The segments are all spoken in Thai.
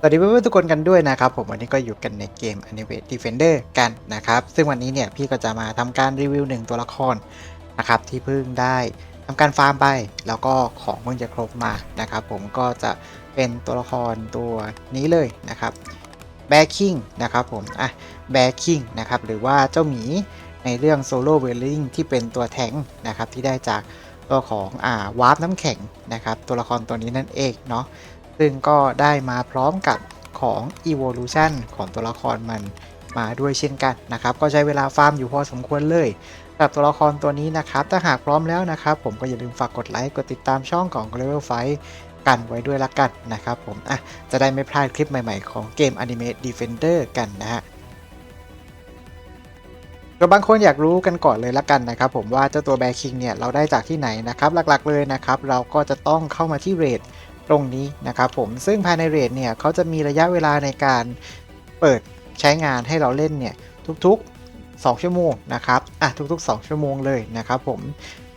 สวัสดีเพื่อนๆทุกคนกันด้วยนะครับผมวันนี้ก็อยู่กันในเกม Animate Defender กันนะครับ ซึ่งวันนี้เนี่ยพี่ก็จะมาทำการรีวิวหนึ่งตัวละครนะครับที่เพิ่งได้ทำการฟาร์มไป แล้วก็ของเพิ่งจะครบมานะครับผมก็จะเป็นตัวละครตัวนี้เลยนะครับแบคิงนะครับผมอะแบคิงนะครับหรือว่าเจ้าหมีในเรื่องโซโล่เวลลิงที่เป็นตัวแทงนะครับที่ได้จากตัวของอ่าวาร์ปน้ำแข็งนะครับตัวละครตัวนี้นั่นเองเนาะ ซึ่งก็ได้มาพร้อมกับของ Evolution ของตัวละครมันมาด้วยเช่นกันนะครับ ก็ใช้เวลาฟาร์มอยู่พอสมควรเลยสำหรับตัวละครตัวนี้นะครับ ถ้าหากพร้อมแล้วนะครับ ผมก็อย่าลืมฝากกดไลค์ กดติดตามช่องของ Level 5กันไว้ด้วยละกันนะครับผมอะจะได้ไม่พลาดคลิปใหม่ๆ ของเกม Anime Defender กันนะฮะก็บางคนอยากรู้กันก่อนเลยละกันนะครับผมว่าเจ้าตัวแบคิงเนี่ยเราได้จากที่ไหนนะครับหลักๆเลยนะครับ เราก็จะต้องเข้ามาที่เรท ตรงนี้นะครับผมซึ่งภายในเรทเนี่ยเขาจะมีระยะเวลาในการเปิดใช้งานให้เราเล่นเนี่ยทุกๆ 2 ชั่วโมงนะครับอะทุกๆ 2 ชั่วโมงเลยนะครับผม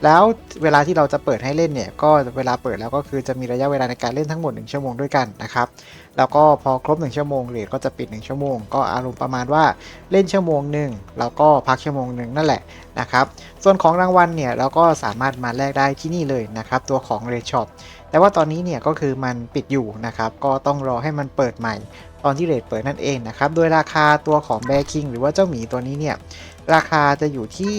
แล้วเวลาที่เราจะเปิดให้เล่นเนี่ยก็เวลาเปิดแล้วก็คือจะมีระยะเวลาในการเล่นทั้งหมด 1 ชั่วโมงด้วยกันนะครับแล้วก็พอครบ 1 ชั่วโมงเรทก็จะปิด 1 ชั่วโมง ก็อารมณ์ประมาณว่าเล่นชั่วโมงหนึ่งแล้วก็พักชั่วโมงหนึ่งนั่นแหละนะครับส่วนของรางวัลเนี่ยเราก็สามารถมาแลกได้ที่นี่เลยนะครับตัวของเรทช็อป แต่ว่าตอนนี้เนี่ยก็คือมันปิดอยู่นะครับ ก็ต้องรอให้มันเปิดใหม่ ตอนที่เรทเปิดนั่นเองนะครับ โดยราคาตัวของแบคิงหรือว่าเจ้าหมีตัวนี้เนี่ย ราคาจะอยู่ที่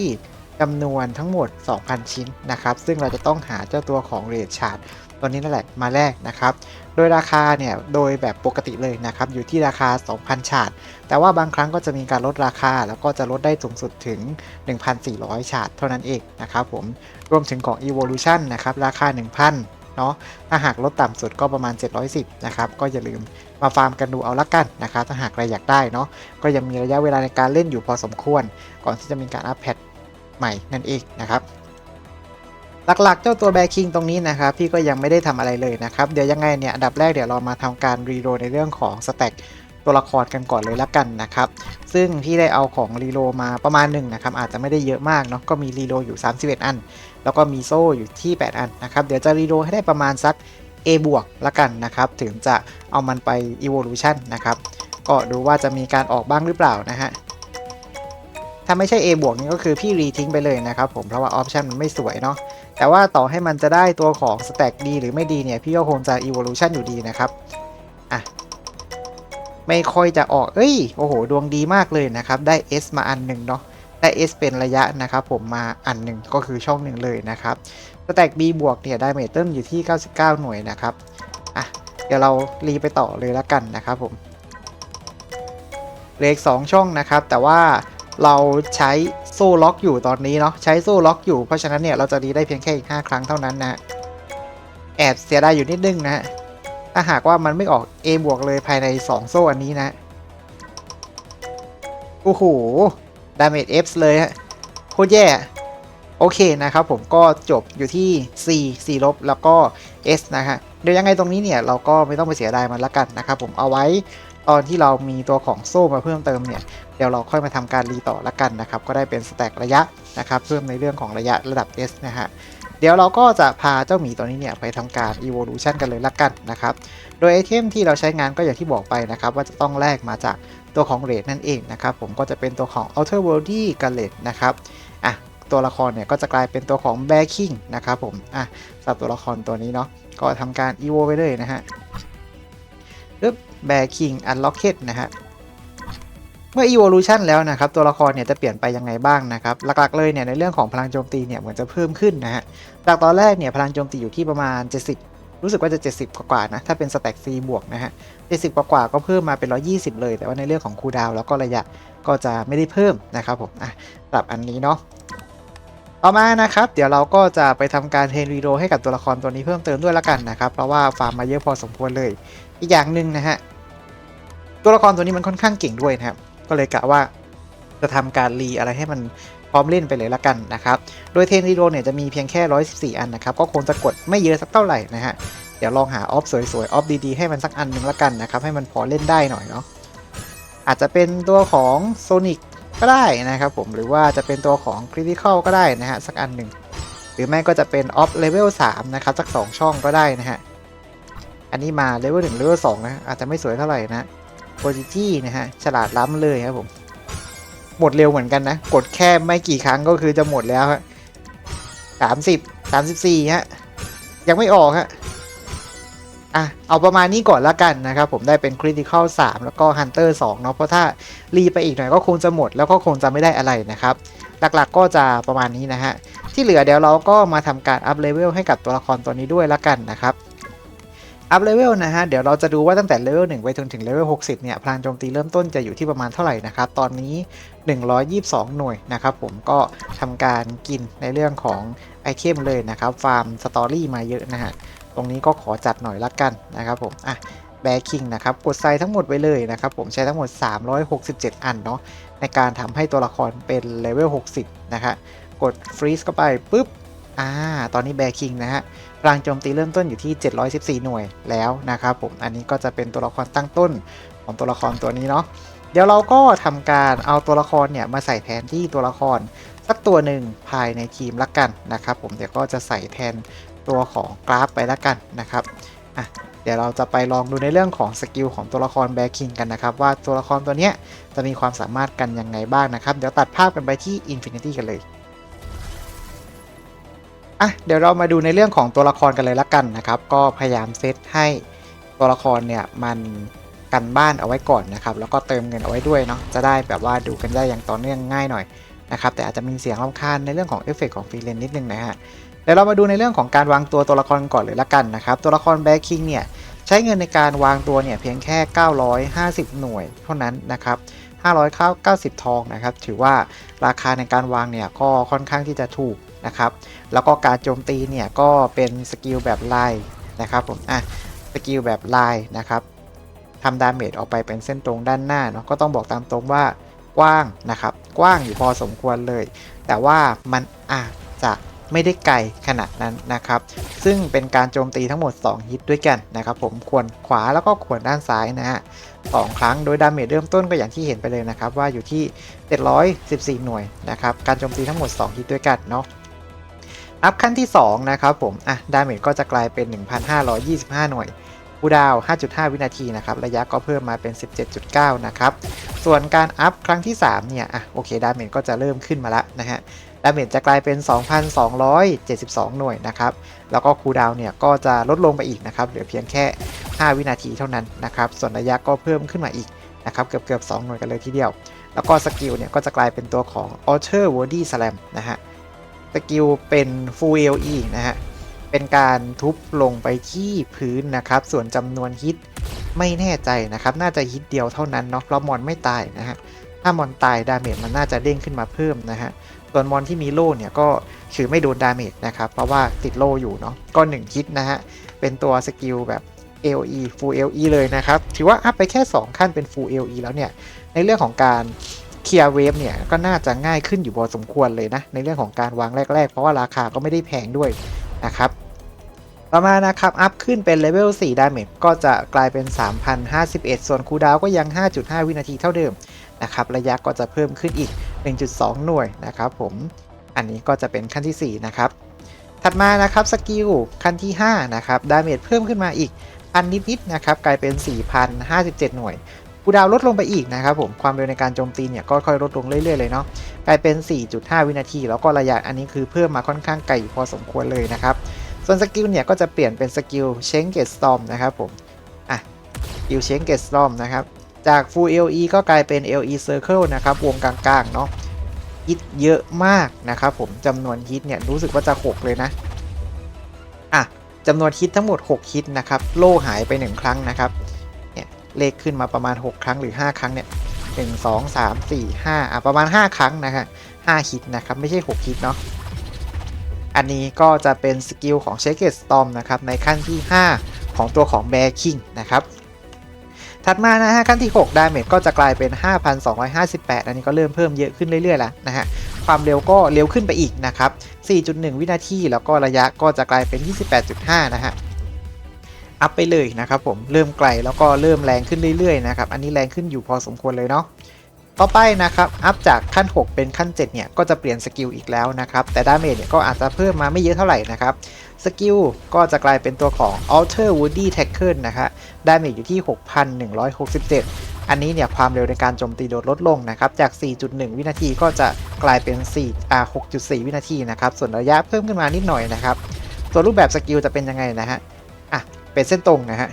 จำนวนทั้งหมด 2,000 ชิ้นนะครับ ซึ่งเราจะต้องหาเจ้าตัวของเรทชาร์ดตัวนี้นั่นแหละมาแลกนะครับ โดยราคาเนี่ย โดยแบบปกติเลยนะครับ อยู่ที่ราคา 2,000 ชาร์ดแต่ว่าบางครั้งก็จะมีการลดราคา แล้วก็จะลดได้สูงสุดถึง 1,400 ชาร์ดเท่านั้นเองนะครับผม รวมถึงของ Evolution นะครับ ราคา 1,000 เนาะถ้าหากลดต่ำสุดก็ประมาณ 710 นะครับ ก็อย่าลืมมาฟาร์มกันดูเอาละกันนะครับถ้าหากใครอยากได้เนาะก็ยังมีระยะเวลาในการเล่นอยู่พอสมควร ก่อนที่จะมีการอัปเดตใหม่นั่นเองนะครับหลักๆ เจ้าตัวแบคิงตรงนี้นะครับ พี่ก็ยังไม่ได้ทำอะไรเลยนะครับ เดี๋ยวยังไงเนี่ย อันดับแรกเดี๋ยวเรามาทำการรีโรในเรื่องของสแต็ก ตัวละครกันก่อนเลยละกันนะครับ ซึ่งพี่ได้เอาของรีโลมาประมาณหนึ่งนะครับ อาจจะไม่ได้เยอะมากเนาะ ก็มีรีโลอยู่ 31 อัน แล้วก็มีโซ่อยู่ที่ 8 อันนะครับ เดี๋ยวจะรีโลให้ได้ประมาณสัก A บวกละกันนะครับ ถึงจะเอามันไป Evolution นะครับ ก็ดูว่าจะมีการออกบ้างหรือเปล่านะฮะ ถ้าไม่ใช่ A บวกนี่ก็คือพี่รีทิ้งไปเลยนะครับผม เพราะว่าออปชันมันไม่สวยเนาะ แต่ว่าต่อให้มันจะได้ตัวของสแต็กดีหรือไม่ดีเนี่ย พี่ก็คงจะ Evolution อยู่ดีนะครับ อะ ไม่ค่อยจะออก เอ้ย โอ้โห ดวงดีมากเลยนะครับ ได้ S มาอันหนึ่งเนาะ ได้ S เป็นระยะนะครับผมมาอันหนึ่งก็คือช่องหนึ่งเลยนะครับสแต็ก B บวกเนี่ยได้เมจเติมอยู่ที่ 99 หน่วยนะครับ อะ เดี๋ยวเรารีไปต่อเลยแล้วกันนะครับผมเลืออีกสองช่องนะครับ แต่ว่าเราใช้โซ่ล็อกอยู่ตอนนี้เนาะ ใช้โซ่ล็อกอยู่ เพราะฉะนั้นเนี่ยเราจะรีได้เพียงแค่อีก5ครั้งเท่านั้นนะฮะแอบเสียดายอยู่นิดนึงนะฮะ ถ้าหากว่ามันไม่ออก A บวกเลยภายใน 2 โซ่อันนี้นะ โอ้โห ดาเมจ F เลยฮะ โคตรแย่ โอเคนะครับผมก็จบอยู่ที่ C C ลบแล้วก็ S นะฮะ เดี๋ยวยังไงตรงนี้เนี่ย เราก็ไม่ต้องไปเสียดายมันละกันนะครับผมเอาไว้ตอนที่เรามีตัวของโซ่มาเพิ่มเติมเนี่ย เดี๋ยวเราค่อยมาทำการรีต่อละกันนะครับ ก็ได้เป็นสแต็กระยะนะครับ เพิ่มในเรื่องของระยะระดับ S นะฮะ เดี๋ยวเราก็จะพาเจ้าหมีตัวนี้เนี่ยไปทำการ evolution กันเลยละกันนะครับ โดยไอเทมที่เราใช้งานก็อย่างที่บอกไปนะครับ ว่าจะต้องแลกมาจากตัวของเรดนั่นเองนะครับ ผมก็จะเป็นตัวของ outer worldy กับเรดนะครับอะตัวละครเนี่ยก็จะกลายเป็นตัวของ bear king นะครับผมอะสำหรับตัวละครตัวนี้เนาะก็ทำการ evo ไปเลยนะฮะปึ๊บ bear king unlocked นะฮะ เมื่อ evolution แล้วนะครับตัวละครเนี่ยจะเปลี่ยนไปยังไงบ้างนะครับหลักๆเลยเนี่ยในเรื่องของพลังโจมตีเนี่ยเหมือนจะเพิ่มขึ้นนะฮะจากตอนแรกเนี่ยพลังโจมตีอยู่ที่ประมาณ 70 รู้สึกว่าจะ 70 กว่าๆนะถ้าเป็นสแต็ก C บวกนะฮะ70 กว่าๆก็เพิ่มมาเป็น 120 เลย แต่ว่าในเรื่องของคูดาวแล้วก็ระยะก็จะไม่ได้เพิ่มนะครับผมอะปรับอันนี้เนาะต่อมานะครับเดี๋ยวเราก็จะไปทำการเทรนรีโรให้กับตัวละครตัวนี้เพิ่มเติมด้วยละกันนะครับเพราะว่าฟาร์มมาเยอะพอสมควรเลย อีกอย่างหนึ่งนะฮะตัวละครตัวนี้มันค่อนข้างเก่งด้วยนะครับ ก็เลยกะว่าจะทำการรีอะไรให้มันพร้อมเล่นไปเลยละกันนะครับ โดยเทนรีโรเนี่ยจะมีเพียงแค่ 114 อันนะครับ ก็คงจะกดไม่เยอะสักเท่าไหร่นะฮะ เดี๋ยวลองหาออฟสวยๆ ออฟดีๆ ให้มันสักอันหนึ่งละกันนะครับ ให้มันพอเล่นได้หน่อยเนาะ อาจจะเป็นตัวของโซนิกก็ได้นะครับผม หรือว่าจะเป็นตัวของคริติคอลก็ได้นะฮะสักอันหนึ่ง หรือไม่ก็จะเป็นออฟเลเวล3นะครับสัก 2 ช่องก็ได้นะฮะ อันนี้มาเลเวลหนึ่งเลเวลสองนะ อาจจะไม่สวยเท่าไหร่นะ โปรจิจี้นะฮะ ฉลาดล้ำเลยครับผม หมดเร็วเหมือนกันนะ กดแค่ไม่กี่ครั้งก็คือจะหมดแล้วฮะสามสิบสามสิบสี่ฮะ ยังไม่ออกฮะ อะ เอาประมาณนี้ก่อนละกันนะครับ ผมได้เป็น Critical 3แล้วก็ Hunter 2เนาะ เพราะถ้ารีไปอีกหน่อยก็คงจะหมดแล้วก็คงจะไม่ได้อะไรนะครับ หลักๆก็จะประมาณนี้นะฮะ ที่เหลือเดี๋ยวเราก็มาทำการอัพเลเวลให้กับตัวละครตัวนี้ด้วยละกันนะครับ อัพเลเวลนะฮะ เดี๋ยวเราจะดูว่าตั้งแต่เลเวล1ไปจนถึงเลเวล60 เนี่ย พลังโจมตีเริ่มต้นจะอยู่ที่ประมาณเท่าไหร่นะครับ ตอนนี้ 122 หน่วยนะครับผมก็ทำการกินในเรื่องของไอเทมเลยนะครับ ฟาร์มสตอรี่มาเยอะนะฮะ ตรงนี้ก็ขอจัดหน่อยละกันนะครับผม อะแบคิงนะครับ กดไซทั้งหมดไปเลยนะครับผมใช้ทั้งหมด 367 อันเนาะในการทำให้ตัวละครเป็นเลเวล60 นะฮะกดฟรีซเข้าไปปุ๊บ อ่า ตอนนี้แบคิงนะฮะ พลังโจมตีเริ่มต้นอยู่ที่ 714 หน่วยแล้วนะครับผมอันนี้ก็จะเป็นตัวละครตั้งต้นของตัวละครตัวนี้เนาะเดี๋ยวเราก็ทำการเอาตัวละครเนี่ยมาใส่แทนที่ตัวละครสักตัวหนึ่งภายในทีมละกันนะครับผมเดี๋ยวก็จะใส่แทนตัวของกราฟไปละกันนะครับอะเดี๋ยวเราจะไปลองดูในเรื่องของสกิลของตัวละครแบคิงกันนะครับว่าตัวละครตัวเนี้ยจะมีความสามารถกันยังไงบ้างนะครับ เดี๋ยวตัดภาพกันไปที่ Infinity กันเลย อะเดี๋ยวเรามาดูในเรื่องของตัวละครกันเลยละกันนะครับ ก็พยายามเซตให้ตัวละครเนี่ยมันกันบ้านเอาไว้ก่อนนะครับ แล้วก็เติมเงินเอาไว้ด้วยเนาะจะได้แบบว่าดูกันได้อย่างต่อเนื่องง่ายหน่อยนะครับแต่อาจจะมีเสียงรำคาญในเรื่องของเอฟเฟกของฟรีเลนนิดนึงนะฮะเดี๋ยวเรามาดูในเรื่องของการวางตัวตัวละครก่อนเลยละกันนะครับ ตัวละครแบ็คิงเนี่ยใช้เงินในการวางตัวเนี่ยเพียงแค่ 950 หน่วยเท่านั้นนะครับ 590 ทองนะครับ ถือว่าราคาในการวางเนี่ยก็ค่อนข้างที่จะถูกนะครับ แล้วก็การโจมตีเนี่ยก็เป็นสกิลแบบไลน์นะครับผม อะ สกิลแบบไลน์นะครับทำดาเมจออกไปเป็นเส้นตรงด้านหน้าเนาะ ก็ต้องบอกตามตรงว่ากว้างนะครับ กว้างอยู่พอสมควรเลย แต่ว่ามันอาจจะไม่ได้ไกลขนาดนั้นนะครับ ซึ่งเป็นการโจมตีทั้งหมด 2 ฮิตด้วยกันนะครับผมควรขวาแล้วก็ควรด้านซ้ายนะฮะ สองครั้ง โดยดาเมจเริ่มต้นก็อย่างที่เห็นไปเลยนะครับ ว่าอยู่ที่ 714 หน่วยนะครับ การโจมตีทั้งหมด 2 ฮิตด้วยกันเนาะอัพขั้นที่ 2 นะครับผม อะ ดาเมจก็จะกลายเป็น 1,525 หน่วยคูดาว 5.5 วินาทีนะครับ ระยะก็เพิ่มมาเป็น 17.9 นะครับ ส่วนการอัพครั้งที่ 3 เนี่ย อะ โอเค ดาเมจก็จะเริ่มขึ้นมาแล้วนะฮะ ดาเมจจะกลายเป็น 2,272 หน่วยนะครับ แล้วก็คูลดาวน์เนี่ยก็จะลดลงไปอีกนะครับ เหลือเพียงแค่ 5 วินาทีเท่านั้นนะครับ ส่วนระยะก็เพิ่มขึ้นมาอีกนะครับเกือบเกือบ2หน่วยกันเลยทีเดียว แล้วก็สกิลเนี่ยก็จะกลายเป็นตัวของ Alter Body Slam นะฮะ สกิลเป็น Full AOE นะฮะ เป็นการทุบลงไปที่พื้นนะครับ ส่วนจำนวนฮิตไม่แน่ใจนะครับ น่าจะฮิตเดียวเท่านั้นเนาะเพราะมอนไม่ตายนะฮะถ้ามอนตายดาเมจมันน่าจะเด้งขึ้นมาเพิ่มนะฮะ ส่วนมอนที่มีโล่เนี่ยก็คือไม่โดนดาเมจนะครับ เพราะว่าติดโล่อยู่เนาะก็1ฮิตนะฮะ เป็นตัวสกิลแบบ AOE Full AOE เลยนะครับ ถือว่าอัพไปแค่ 2 ขั้นเป็น Full AOE แล้วเนี่ย ในเรื่องของการเคลียร์เวฟเนี่ยก็น่าจะง่ายขึ้นอยู่พอสมควรเลยนะ ในเรื่องของการวางแรก ๆ เพราะว่าราคาก็ไม่ได้แพงด้วยนะครับต่อมานะครับ อัพขึ้นเป็นเลเวล4ดาเมจก็จะกลายเป็น 3,051 ส่วนคูดาวก็ยัง 5.5 วินาทีเท่าเดิม นะครับระยะก็จะเพิ่มขึ้นอีก 1.2 หน่วยนะครับผมอันนี้ก็จะเป็นขั้นที่ 4 นะครับ ถัดมานะครับสกิลขั้นที่ 5 นะครับดาเมจเพิ่มขึ้นมาอีกพันนิดๆนะครับกลายเป็น 4,057 หน่วยคูดาวลดลงไปอีกนะครับผมความเร็วในการโจมตีเนี่ยก็ค่อยลดลงเรื่อยๆเลยเนาะกลายเป็น 4.5 วินาที แล้วก็ระยะอันนี้คือเพิ่มมาค่อนข้างไกลพอสมควรเลยนะครับส่วนสกิลเนี่ยก็จะเปลี่ยนเป็นสกิลเชงเกตสตอมนะครับผมอะสกิลเชงเกตสตอมนะครับ จาก Full LE ก็กลายเป็น LE Circle นะครับวงกลางๆเนาะฮิตเยอะมากนะครับผมจำนวนฮิตเนี่ยรู้สึกว่าจะ6เลยนะอะจำนวนฮิตทั้งหมด 6 ฮิตนะครับโล่หายไป 1 ครั้งนะครับเนี่ยเลขขึ้นมาประมาณ 6 ครั้งหรือ 5 ครั้งเนี่ยหนึ่งสองสามสี่ห้าอะประมาณ 5 ครั้งนะครับ5ฮิตนะครับไม่ใช่ 6 ฮิตเนาะอันนี้ก็จะเป็นสกิลของ s h a k e Storm นะครับในขั้นที่ 5 ของตัวของ Bear King นะครับ ถัดมานะฮะขั้นที่ 6 ดาเมจก็จะกลายเป็น 5,258 อันนี้ก็เริ่มเพิ่มเยอะขึ้นเรื่อยๆแล้วนะฮะความเร็วก็เร็วขึ้นไปอีกนะครับ 4.1 วินาทีแล้วก็ระยะก็จะกลายเป็น 28.5 นะฮะอัพไปเลยนะครับผมเริ่มไกลแล้วก็เริ่มแรงขึ้นเรื่อยๆนะครับอันนี้แรงขึ้นอยู่พอสมควรเลยเนาะต่อไปนะครับอัพจากขั้น 6 เป็นขั้น 7 เนี่ยก็จะเปลี่ยนสกิลอีกแล้วนะครับแต่ดาเมจเนี่ยก็อาจจะเพิ่มมาไม่เยอะเท่าไหร่นะครับ สกิลก็จะกลายเป็นตัวของ Alter Woody Tackle นะครับได้เมจอยู่ที่ 6,167 อันนี้เนี่ยความเร็วในการโจมตีโดดลดลงนะครับ จาก 4.1 วินาทีก็จะกลายเป็น4อ่า6.4 วินาทีนะครับ ส่วนระยะเพิ่มขึ้นมานิดหน่อยนะครับส่วรูปแบบสกิลจะเป็นยังไงนะฮะ อะ เป็นเส้นตรงนะฮะ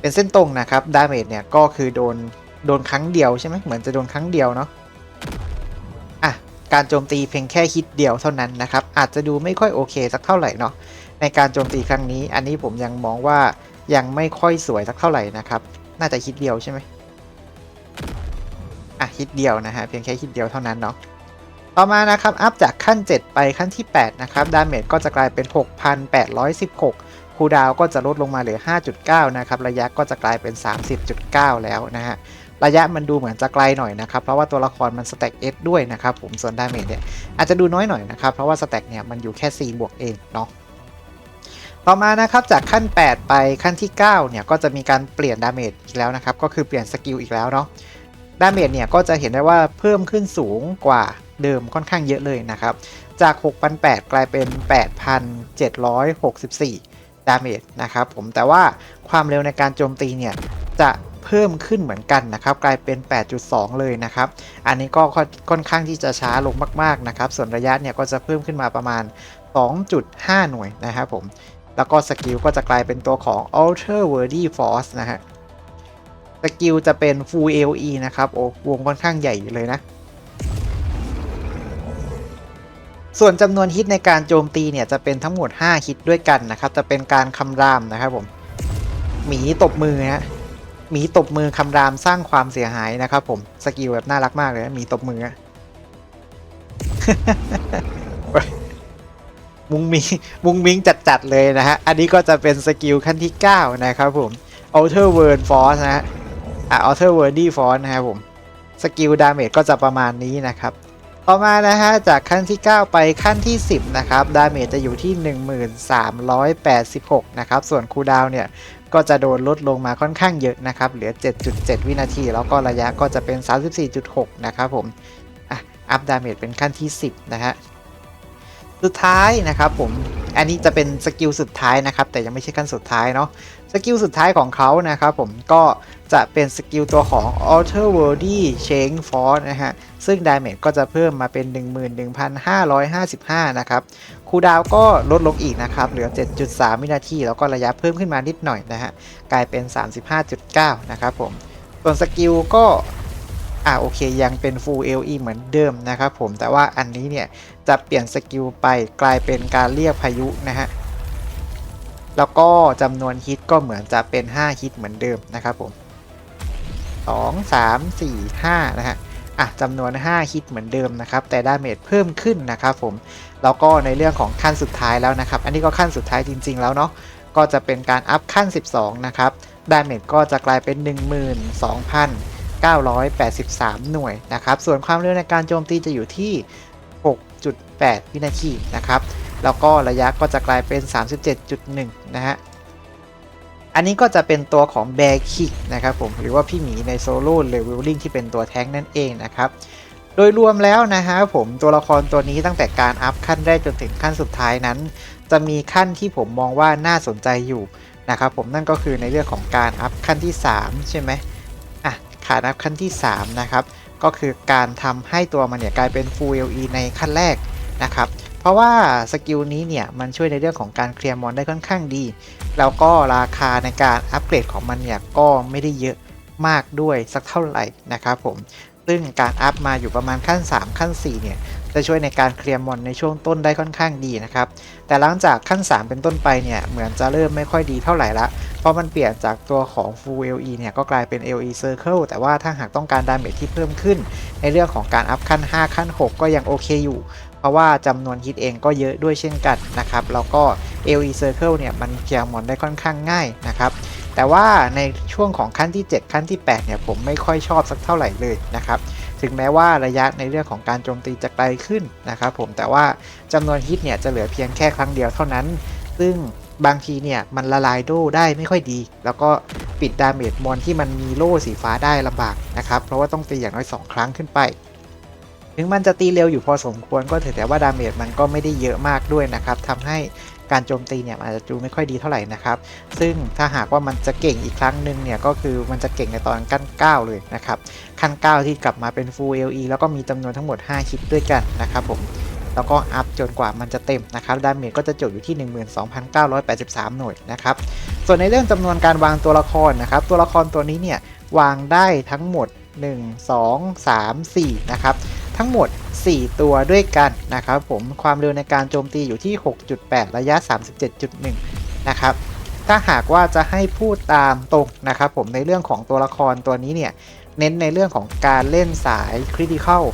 เป็นเส้นตรงนะครับ ดาเมจเนี่ยก็คือโดน โดนครั้งเดียวใช่ไหมเหมือนจะโดนครั้งเดียวเนาะ การโจมตีเพียงแค่ฮิตเดียวเท่านั้นนะครับ อาจจะดูไม่ค่อยโอเคสักเท่าไหร่เนาะในการโจมตีครั้งนี้ อันนี้ผมยังมองว่ายังไม่ค่อยสวยสักเท่าไหร่นะครับ น่าจะฮิตเดียวใช่ไหมอะฮิตเดียวนะฮะเพียงแค่ฮิตเดียวเท่านั้นเนาะต่อมานะครับอัพจากขั้น 7 ไปขั้นที่ 8 นะครับดาเมจก็จะกลายเป็น 6,816คูดาวก็จะลดลงมาเหลือ 5.9 นะครับ ระยะก็จะกลายเป็น 30.9 แล้วนะฮะ ระยะมันดูเหมือนจะไกลหน่อยนะครับ เพราะว่าตัวละครมันสแต็กเอด้วยนะครับผมส่วนดาเมจเนี่ยอาจจะดูน้อยหน่อยนะครับ เพราะว่าสแต็กเนี่ยมันอยู่แค่4บวกเองเนาะต่อมานะครับจากขั้น 8 ไปขั้นที่ 9 เนี่ยก็จะมีการเปลี่ยนดาเมจอีกแล้วนะครับ ก็คือเปลี่ยนสกิลอีกแล้วเนาะดาเมจเนี่ยก็จะเห็นได้ว่าเพิ่มขึ้นสูงกว่าเดิมค่อนข้างเยอะเลยนะครับ จาก 6,800 กลายเป็น 8,764 ดาเมจนะครับผมแต่ว่าความเร็วในการโจมตีเนี่ยจะ เพิ่มขึ้นเหมือนกันนะครับ กลายเป็น 8.2 เลยนะครับ อันนี้ก็ค่อนข้างที่จะช้าลงมากๆนะครับ ส่วนระยะเนี่ยก็จะเพิ่มขึ้นมาประมาณ 2.5 หน่วยนะครับผม แล้วก็สกิลก็จะกลายเป็นตัวของ Ultra Wordy Force นะฮะ สกิลจะเป็น Full AOE นะครับ โอ้วงค่อนข้างใหญ่เลยนะส่วนจำนวนฮิตในการโจมตีเนี่ยจะเป็นทั้งหมด 5 ฮิตด้วยกันนะครับ จะเป็นการคำรามนะครับผม หมีตบมือฮะ มีตบมือคำรามสร้างความเสียหายนะครับผม สกิลแบบน่ารักมากเลยนะหมีตบมือมุงมิงมุงมิงจัดๆเลยนะฮะ อันนี้ก็จะเป็นสกิลขั้นที่ 9 นะครับผม Outer World Force นะฮะ อะ Outer Wordy Force นะครับผม สกิลดาเมจก็จะประมาณนี้นะครับ ต่อมานะฮะจากขั้นที่ 9 ไปขั้นที่ 10 นะครับ ดาเมจจะอยู่ที่ 1386 นะครับ ส่วนคูดาวเนี่ยก็จะโดนลดลงมาค่อนข้างเยอะนะครับ เหลือ 7.7 วินาที แล้วก็ระยะก็จะเป็น 34.6 นะครับผมอะอัพดาเมจเป็นขั้นที่ 10 นะฮะ สุดท้ายนะครับผมอันนี้จะเป็นสกิลสุดท้ายนะครับ แต่ยังไม่ใช่ขั้นสุดท้ายเนาะสกิลสุดท้ายของเขานะครับผมก็จะเป็นสกิลตัวของ Alter Wordy Change Force นะฮะ ซึ่ง Damage ก็จะเพิ่มมาเป็น 11,555 นะครับ คูดาวก็ลดลงอีกนะครับ เหลือ 7.3 วินาที แล้วก็ระยะเพิ่มขึ้นมานิดหน่อยนะฮะ กลายเป็น 35.9 นะครับผม ส่วนสกิลก็ อ่าโอเคยังเป็น Full LE เหมือนเดิมนะครับผมแต่ว่าอันนี้เนี่ยจะเปลี่ยนสกิลไปกลายเป็นการเรียกพายุนะฮะแล้วก็จำนวนฮิตก็เหมือนจะเป็น 5 ฮิตเหมือนเดิมนะครับผม2 3 4 5นะฮะอะจำนวน 5 ฮิตเหมือนเดิมนะครับ แต่ดาเมจเพิ่มขึ้นนะครับผม แล้วก็ในเรื่องของขั้นสุดท้ายแล้วนะครับ อันนี้ก็ขั้นสุดท้ายจริง ๆ แล้วเนาะ ก็จะเป็นการอัพขั้น 12 นะครับ ดาเมจก็จะกลายเป็น 983 หน่วยนะครับ ส่วนความเร็วในการโจมตีจะอยู่ที่ 6.8 วินาทีนะครับ แล้วก็ระยะก็จะกลายเป็น 37.1 นะฮะ อันนี้ก็จะเป็นตัวของแบคิกนะครับผม หรือว่าพี่หมีในโซโล่เลเวลลิ่งที่เป็นตัวแท้งนั่นเองนะครับ โดยรวมแล้วนะฮะผมตัวละครตัวนี้ตั้งแต่การอัพขั้นแรกจนถึงขั้นสุดท้ายนั้น จะมีขั้นที่ผมมองว่าน่าสนใจอยู่นะครับผมนั่นก็คือในเรื่องของการอัพขั้นที่ 3 ใช่ไหม ขานับขั้นที่ 3 นะครับ ก็คือการทำให้ตัวมันเนี่ยกลายเป็น Full LE ในขั้นแรกนะครับ เพราะว่าสกิลนี้เนี่ยมันช่วยในเรื่องของการเคลียร์มอนได้ค่อนข้างดี แล้วก็ราคาในการอัปเกรดของมันเนี่ยก็ไม่ได้เยอะมากด้วยสักเท่าไหร่นะครับผม ซึ่งการอัพมาอยู่ประมาณขั้น 3 ขั้น 4 เนี่ย จะช่วยในการเคลียร์มอนในช่วงต้นได้ค่อนข้างดีนะครับ แต่หลังจากขั้น 3 เป็นต้นไปเนี่ย เหมือนจะเริ่มไม่ค่อยดีเท่าไหร่ละ เพราะมันเปลี่ยนจากตัวของ Full LE เนี่ย ก็กลายเป็น LE Circle แต่ว่าถ้าหากต้องการดาเมจที่เพิ่มขึ้น ในเรื่องของการอัพขั้น 5 ขั้น 6 ก็ยังโอเคอยู่ เพราะว่าจำนวนฮิตเองก็เยอะด้วยเช่นกันนะครับ แล้วก็ LE Circle เนี่ย มันเคลียร์มอนได้ค่อนข้างง่ายนะครับแต่ว่าในช่วงของขั้นที่ 7 ขั้นที่ 8 เนี่ย ผมไม่ค่อยชอบสักเท่าไหร่เลยนะครับ ถึงแม้ว่าระยะในเรื่องของการโจมตีจะไกลขึ้นนะครับผมแต่ว่าจำนวนฮิตเนี่ยจะเหลือเพียงแค่ครั้งเดียวเท่านั้น ซึ่งบางทีเนี่ยมันละลายโล่ได้ไม่ค่อยดี แล้วก็ปิดดาเมจมอนที่มันมีโล่สีฟ้าได้ลำบากนะครับ เพราะว่าต้องตีอย่างน้อย 2 ครั้งขึ้นไป ถึงมันจะตีเร็วอยู่พอสมควรก็เถอะแต่ว่าดาเมจมันก็ไม่ได้เยอะมากด้วยนะครับทำให้ การโจมตีเนี่ยอาจจะดูไม่ค่อยดีเท่าไหร่นะครับ ซึ่งถ้าหากว่ามันจะเก่งอีกครั้งหนึ่งเนี่ยก็คือมันจะเก่งในตอนขั้น 9 เลยนะครับขั้น 9 ที่กลับมาเป็น full LE แล้วก็มีจำนวนทั้งหมด5ฮิตด้วยกันนะครับผมแล้วก็อัพจนกว่ามันจะเต็มนะครับดาเมจก็จะจบอยู่ที่ 12,983 หน่วยนะครับ ส่วนในเรื่องจำนวนการวางตัวละครนะครับ ตัวละครตัวนี้เนี่ยวางได้ทั้งหมด 1 2 3 4 นะครับ ทั้งหมด 4 ตัวด้วยกันนะครับผมความเร็วในการโจมตีอยู่ที่ 6.8 ระยะ 37.1 นะครับถ้าหากว่าจะให้พูดตามตรงนะครับผมในเรื่องของตัวละครตัวนี้เนี่ยเน้นในเรื่องของการเล่นสายคริติคอล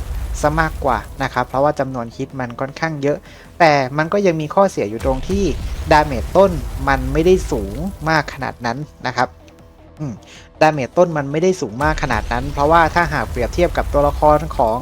ซะมากกว่านะครับ เพราะว่าจำนวนฮิตมันค่อนข้างเยอะ แต่มันก็ยังมีข้อเสียอยู่ตรงที่ดาเมจต้นมันไม่ได้สูงมากขนาดนั้นนะครับอืม ดาเมจต้นมันไม่ได้สูงมากขนาดนั้น เพราะว่าถ้าหากเปรียบเทียบกับตัวละครของ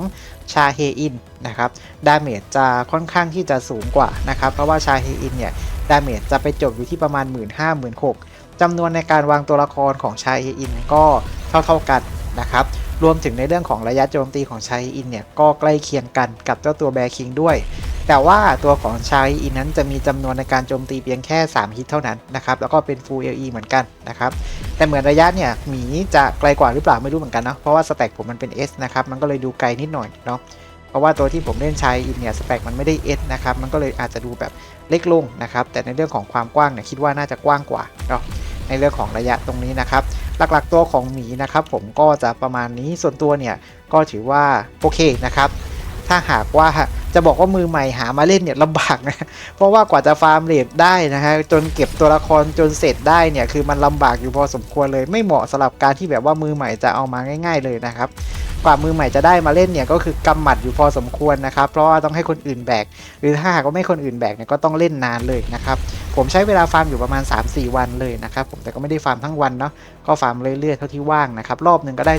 ชาเฮอินนะครับดาเมจจะค่อนข้างที่จะสูงกว่านะครับเพราะว่าชาเฮอินเนี่ยดาเมจจะไปจบอยู่ที่ประมาณ 1 5 0 0 0 0 1 6จำนวนในการวางตัวละครของชาเฮอินก็เท่าๆกันนะครับ รวมถึงในเรื่องของระยะโจมตีของชายอินเนี่ยก็ใกล้เคียงกันกับเจ้าตัวแบร์คิงด้วย แต่ว่าตัวของชายอินนั้นจะมีจำนวนในการโจมตีเพียงแค่ 3 ฮิตเท่านั้นนะครับ แล้วก็เป็น full LE เหมือนกันนะครับ แต่เหมือนระยะเนี่ยหมีจะไกลกว่าหรือเปล่าไม่รู้เหมือนกันเนาะ เพราะว่าสแต็กผมมันเป็น S นะครับ มันก็เลยดูไกลนิดหน่อยเนาะ เพราะว่าตัวที่ผมเล่นชายอินเนี่ยสเปคมันไม่ได้ S นะครับ มันก็เลยอาจจะดูแบบเล็กลงนะครับ แต่ในเรื่องของความกว้างเนี่ยคิดว่าน่าจะกว้างกว่าเนาะ ในเรื่องของระยะตรงนี้นะครับ หลักๆตัวของหมีนะครับ ผมก็จะประมาณนี้ส่วนตัวเนี่ยก็ถือว่าโอเคนะครับ ถ้าหากว่า จะบอกว่ามือใหม่หามาเล่นเนี่ยลำบากนะ เพราะว่ากว่าจะฟาร์มเรทได้นะฮะจนเก็บตัวละครจนเสร็จได้เนี่ยคือมันลำบากอยู่พอสมควรเลย ไม่เหมาะสำหรับการที่แบบว่ามือใหม่จะเอามาง่าย ๆเลยนะครับกว่ามือใหม่จะได้มาเล่นเนี่ยก็คือกำหมัดอยู่พอสมควรนะครับ เพราะว่าต้องให้คนอื่นแบก หรือถ้าหากว่าไม่คนอื่นแบกเนี่ยก็ต้องเล่นนานเลยนะครับ ผมใช้เวลาฟาร์มอยู่ประมาณ 3-4 วันเลยนะครับ ผมแต่ก็ไม่ได้ฟาร์มทั้งวันเนาะก็ฟาร์มเรื่อยๆเท่าที่ว่างนะครับ รอบหนึ่งก็ได้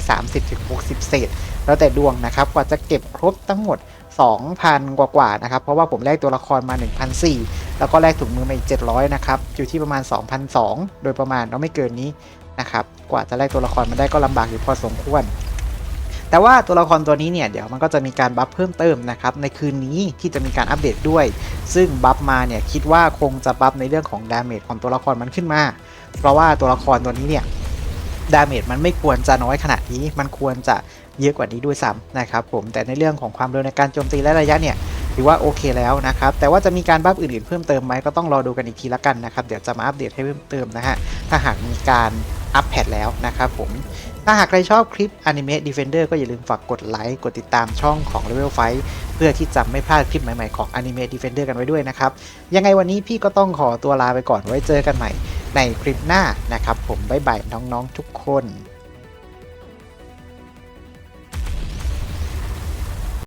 30-60 เศษ แล้วแต่ดวงนะครับ กว่าจะเก็บครบทั้งหมด 2,000 กว่าๆนะครับ เพราะว่าผมแลกตัวละครมา1,400แล้วก็แลกถุงมือมาอีก 700 นะครับ อยู่ที่ประมาณ2,200โดยประมาณเนาไม่เกินนี้นะครับ กว่าจะแลกตัวละครมาได้ก็ลำบากอยู่พอสมควร แต่ว่าตัวละครตัวนี้เนี่ย เดี๋ยวมันก็จะมีการบัฟเพิ่มเติมนะครับ ในคืนนี้ที่จะมีการอัปเดตด้วย ซึ่งบัฟมาเนี่ยคิดว่าคงจะบัฟในเรื่องของดาเมจของตัวละครมันขึ้นมา เพราะว่าตัวละครตัวนี้เนี่ย ดาเมจมันไม่ควรจะน้อยขนาดนี้ มันควรจะเยอะกว่านี้ด้วยซ้ำนะครับผมแต่ในเรื่องของความเร็วในการโจมตีและระยะเนี่ย ถือว่าโอเคแล้วนะครับ แต่ว่าจะมีการบัฟอื่นๆเพิ่มเติมไหมก็ต้องรอดูกันอีกทีละกันนะครับ เดี๋ยวจะมาอัปเดตให้เพิ่มเติมนะฮะ ถ้าหากมีการอัปแพทแล้วนะครับผม ถ้าหากใครชอบคลิป Anime Defender ก็อย่าลืมฝากกดไลค์ กดติดตามช่องของ Level 5เพื่อที่จะไม่พลาดคลิปใหม่ๆของ Anime Defender กันไว้ด้วยนะครับ ยังไงวันนี้พี่ก็ต้องขอตัวลาไปก่อนไว้เจอกันใหม่ในคลิปหน้านะครับผมบ๊ายบายน้องๆทุกคน